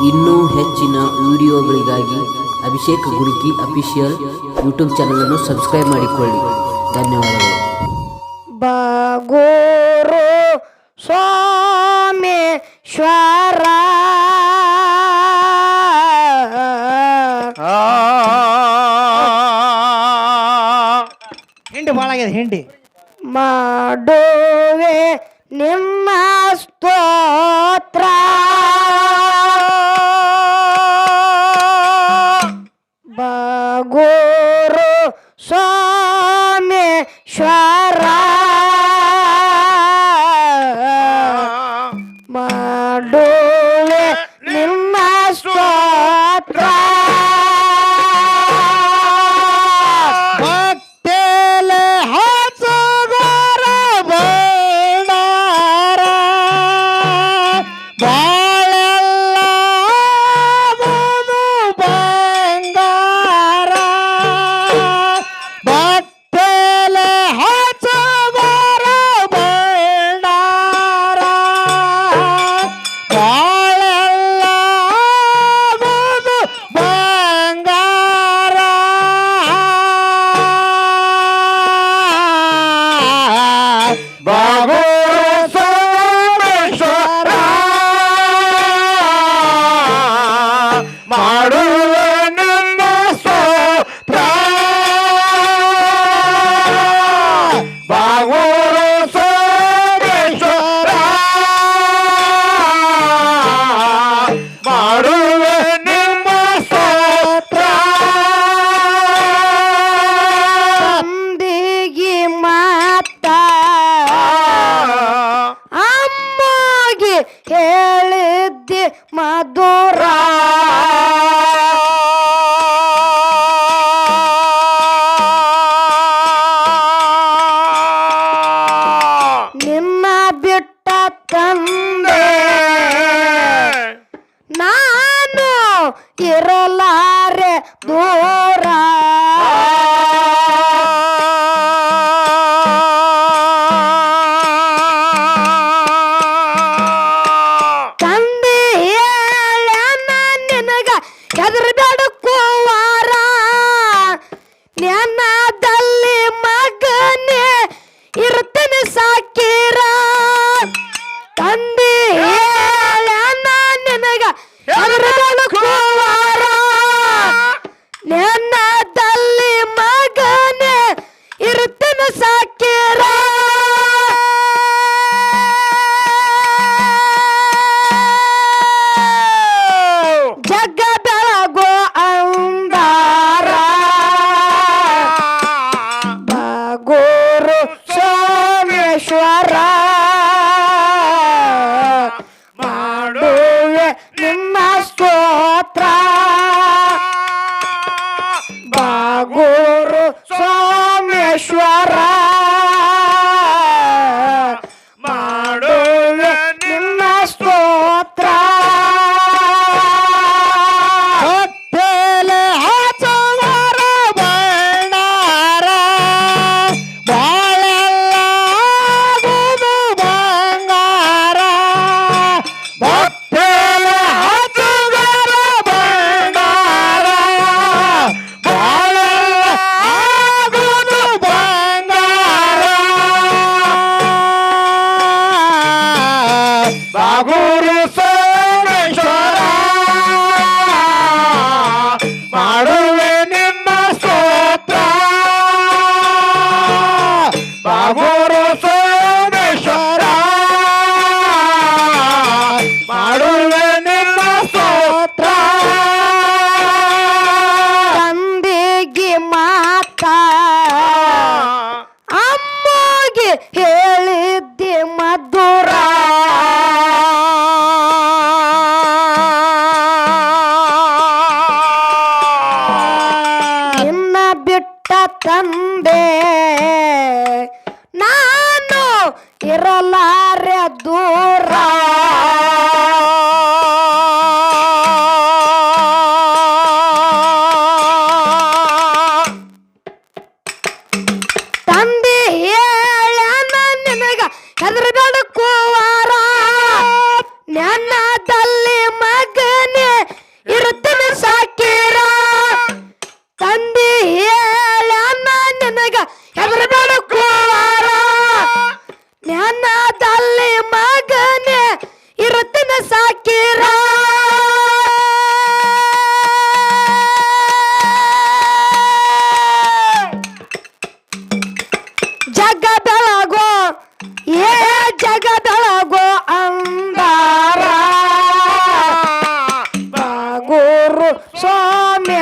ಇನ್ನೂ ಹೆಚ್ಚಿನ ವಿಡಿಯೋಗಳಿಗಾಗಿ ಅಭಿಷೇಕ್ ಗುರುಕಿ ಅಫಿಷಿಯಲ್ ಯೂಟ್ಯೂಬ್ ಚಾನಲನ್ನು ಸಬ್ಸ್ಕ್ರೈಬ್ ಮಾಡಿಕೊಳ್ಳಿ. ಧನ್ಯವಾದಗಳು. ಬಗೋರು ಸೋಮೇಶ್ವರ ಹಿಂಡಿ ಭಾಳ ಹಿಂಡಿ. ಮಾಡೋವೆ ನಿಮ್ಮ ಸ್ತೋತ್ರ. ಸೋಮೇಶ್ವರ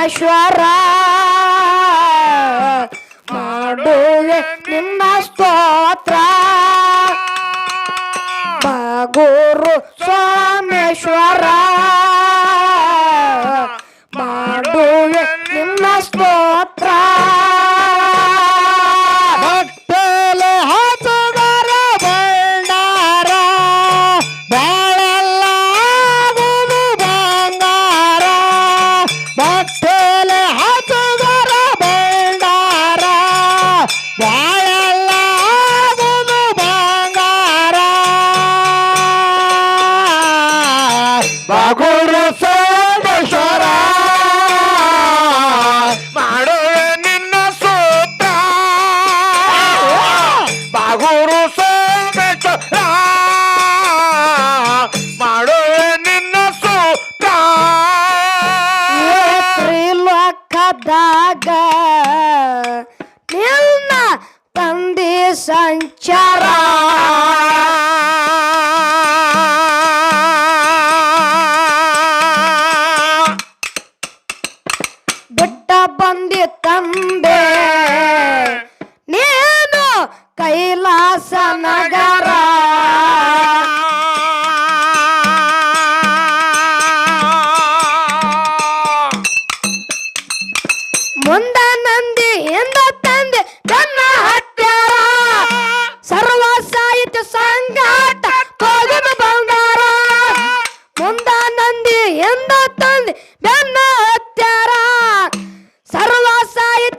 chorar.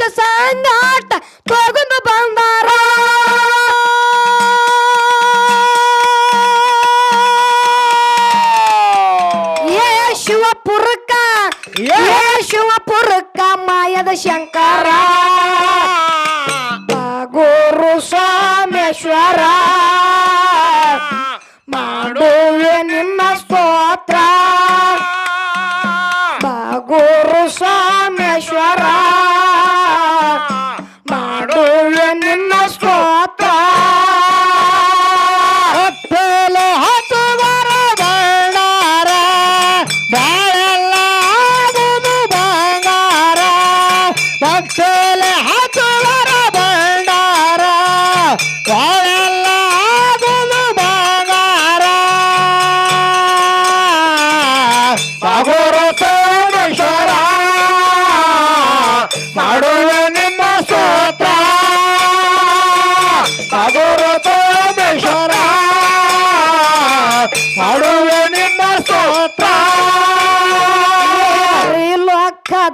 ಆಟ ಸಂದ ತಗೊಂಡು ಬಂದಾರ. ಏ ಶಿವಪುರಕ್ಕ ಏ ಶಿವಪುರಕ್ಕ ಮಾಯದ ಶಂಕರ.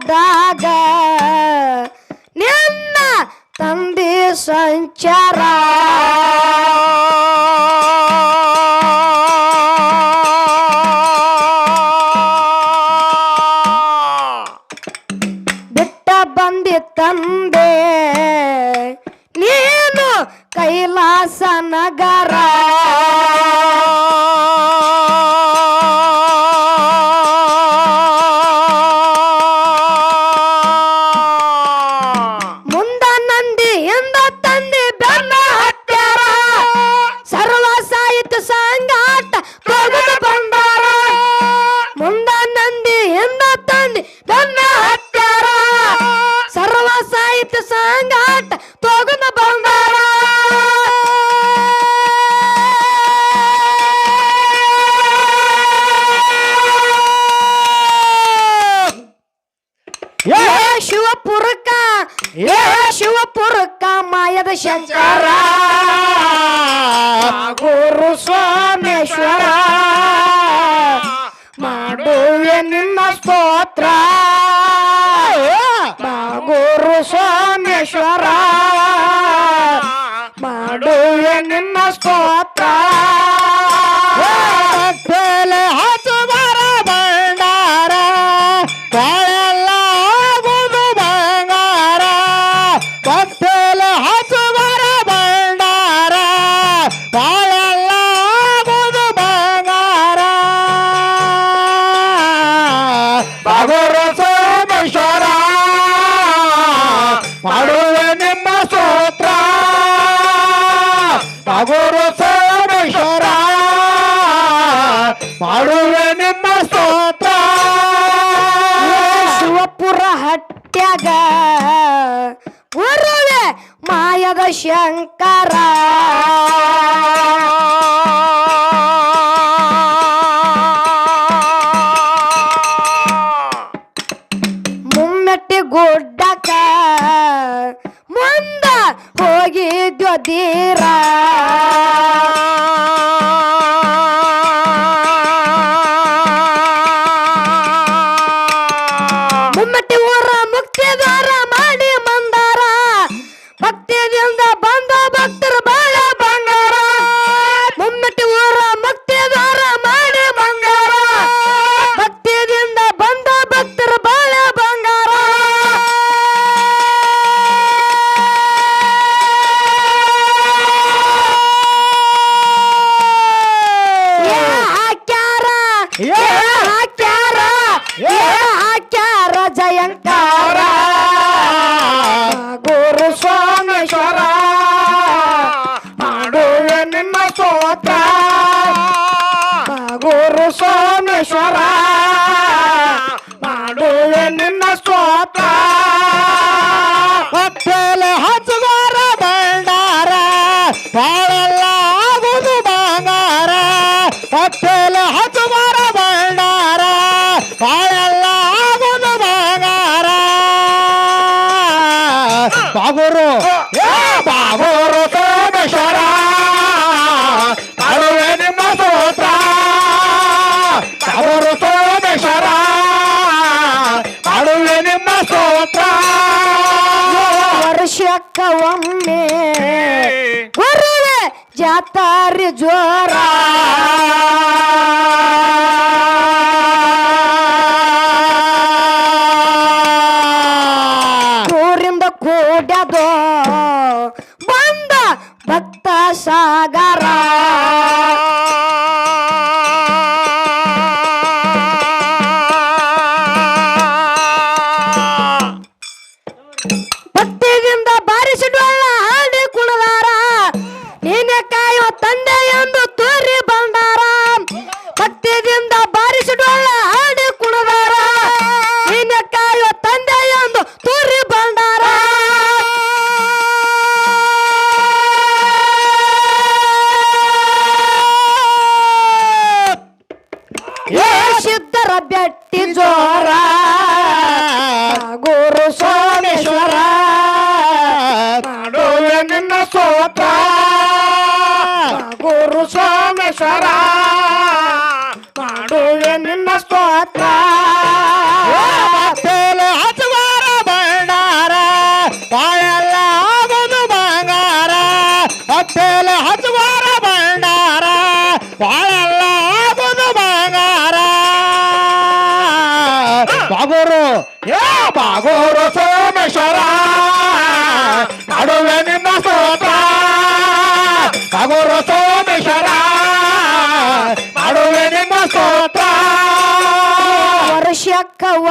ಆದಾಗ ನಿನ್ನ ತಂದೆ ಸಂಚಾರ. ಬಿಟ್ಟ ಬಂದಿ ತಂದೆ ನೀನು ಕೈಲಾಸ ನಗರ. ಸಂಗಾತ ಕ್ಷೇತ್ರ ಗುರು ಸೋಮೇಶ್ವರ. ಮಾಡುವೆ ನಿನ್ನ ಸ್ತೋತ್ರ. ಬಾಗೂರು ಸೋಮೇಶ್ವರ ಮಾಡುವೆ ನಿಮ್ಮ ಸ್ತೋತ್ರ. ಶಿವಪುರ ಹಟ್ಟ್ಯಾಗ ಗುರುವೆ ಮಾಯದ ಶಂಕರ. ಸೋಮೇಶ್ವರ ವರ್ಷಕ್ಕ ಒಮ್ಮೆ ಗುರುವೆ ಜಾತಾರಿ ಜೋರ. ಪಟ್ಟಿಗಿಂದ ಬಾರಿಸಿಡೋಲ್ಲ ಹಾಡಿ ಕುಣದಾರ ನೀನೆ ಕಾಯುವ ತಂದೆ ಸ್ತೋತ್ರ ಮಾಡುವೆ ನಿನ್ನ ಸ್ತೋತ್ರ.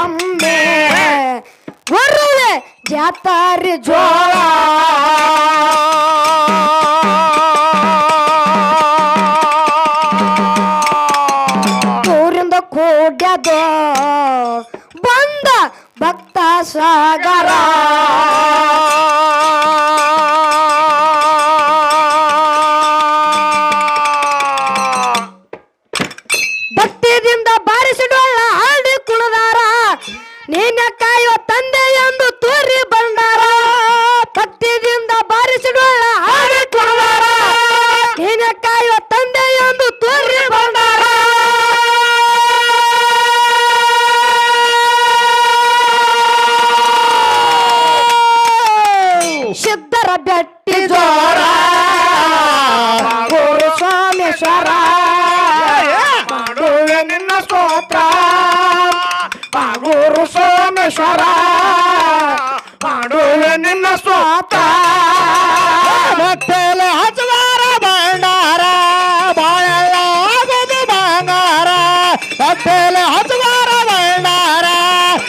ಒಮ್ಮೆ ಬರುವೆ ಜಾತಾರಿ ಜೋಳ. ಊರಿಂದ ಕೂಡ್ಯದ ಬಂದ ಭಕ್ತ ಸಾಗರ. ಮಹೇಶ್ವರ ಮಾಡೋಳು ನಿನ್ನ ಸ್ವಾತ ಮತ್ತೆಲ್ಲ ಹಜವಾರ ಬಂಡಾರ. ಬಾಳೆಲ್ಲ ಆಗದು ಬಂಗಾರ. ಮತ್ತೆಲ್ಲ ಹಜವಾರ ಬಂಡಾರ.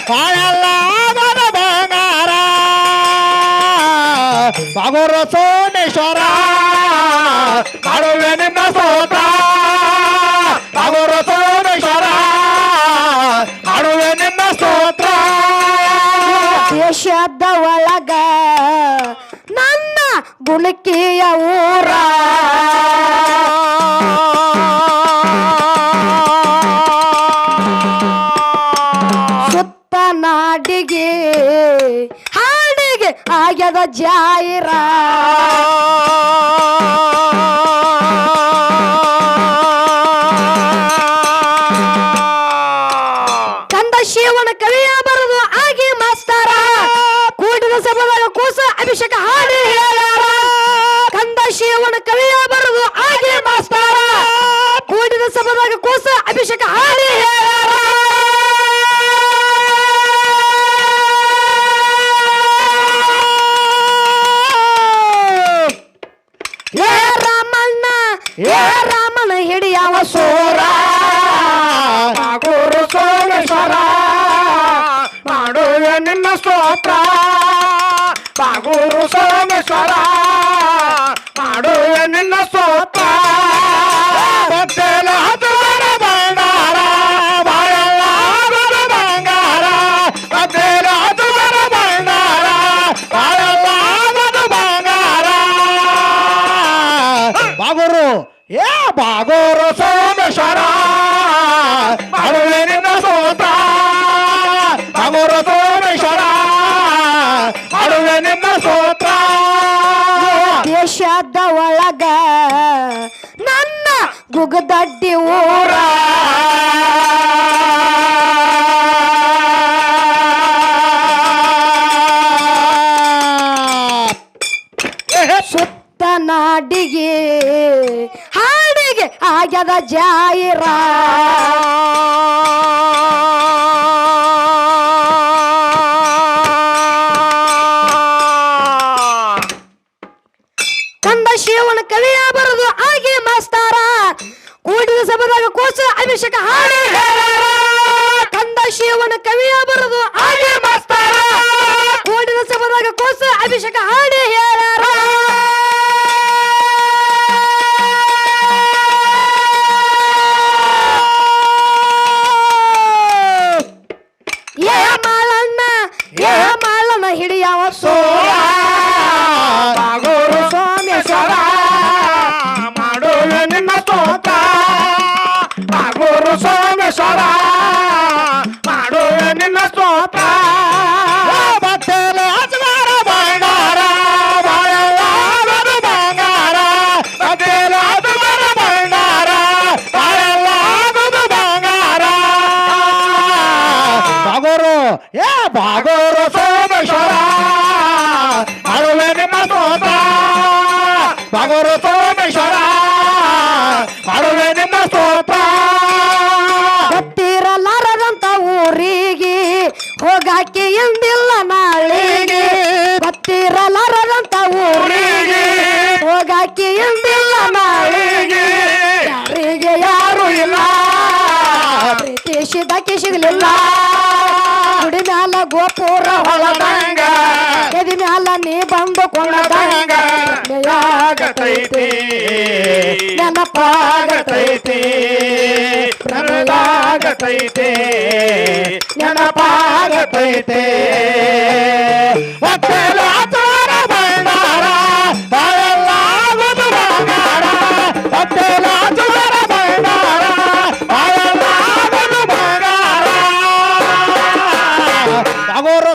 ಬಾಳೆಲ್ಲ ಆಗದು ಬಂಗಾರ. ಬಾಗುರ ಸೋಮೇಶ್ವರ. ಮಾಡೋಳು ನಿನ್ನ ಸ್ವಾತ ಒಳಗ ನನ್ನ ಗುಣಕಿಯ ಊರ. ಸುತ್ತ ನಾಡಿಗೆ ಹಾಡಿಗೆ ಆಗ್ಯದ ಜಾಯಿರ ನಿನ್ನ ಸ್ತೋತ್ರ. ಬಾಗೂರು ಸೋಮೇಶ್ವರ ಮಾಡುವೆ ನಿನ್ನ ಸ್ತೋತ್ರ. ಒಳಗ ನನ್ನ ಗುಗದಡ್ಡಿ ಊರ. ಸುತ್ತ ನಾಡಿಗೆ ಹಾಡಿಗೆ ಆಗ್ಯದ ಜಾಯಿರ ಸಭದಾಗ ಅಭಿಷೇಕ ಹಾಡಿ. ಕಂದ ಶಿವನ ಕವಿಯ ಬರದು ಹಾಗೆ ಮಾಸ್ತಾರ. ಕೋಡಿನ ಸಭದಾಗ ಕೋಸ, ಅಭಿಷೇಕ ಹಾಡಿ ಹೇಳಾರ. ಏ ಮಾಲಣ್ಣ ಏ ಮಾಲಣ್ಣ, ಹಿಡಿಯವ ಸೋರ ಸಿಗಕ್ಕೆ ಸಿಗಲಿಲ್ಲ ಗುಡಿ ಮ್ಯಾಲ ಗೋಪುರ ಹೊಲದಂಗ ಎದಿ ಮ್ಯಾಲ ನೀ ಬಂದು ಕೊಂಡದಂಗ ನೆಯಾಗತೈತಿ ನೆನಪಾಗತೈತಿ ನನಗಾಗತೈತಿ ನೆನಪಾಗತೈತಿ ಒತ್ತೆಲ ತೋರ ಬಂಡಾರ ಬಾಯಲ್ಲ ಉದುರಾಗಾರ ಒತ್ತೆಲ